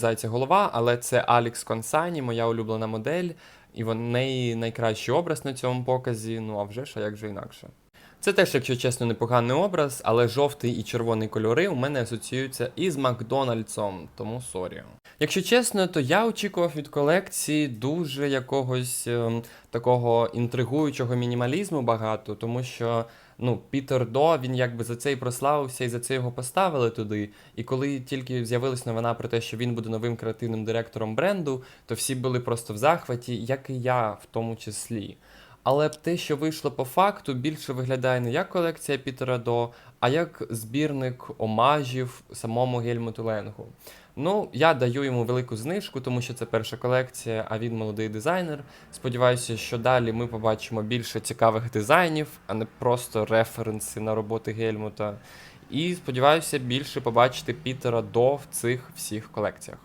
Зайця голова, але це Алікс Консані, моя улюблена модель, і в неї найкращий образ на цьому показі. Ну а вже ж, а як же інакше. Це теж, якщо чесно, непоганий образ, але жовтий і червоний кольори у мене асоціюються із Макдональдсом, тому сорі. Якщо чесно, то я очікував від колекції дуже якогось ем, такого інтригуючого мінімалізму багато, тому що ну, Пітер До, він якби за це і прославився, і за це його поставили туди. І коли тільки з'явилась новина про те, що він буде новим креативним директором бренду, то всі були просто в захваті, як і я в тому числі. Але те, що вийшло по факту, більше виглядає не як колекція Пітера До, а як збірник омажів самому Гельмуту Ленгу. Ну, я даю йому велику знижку, тому що це перша колекція, а він молодий дизайнер. Сподіваюся, що далі ми побачимо більше цікавих дизайнів, а не просто референси на роботи Гельмута. І сподіваюся більше побачити Пітера до в цих всіх колекціях.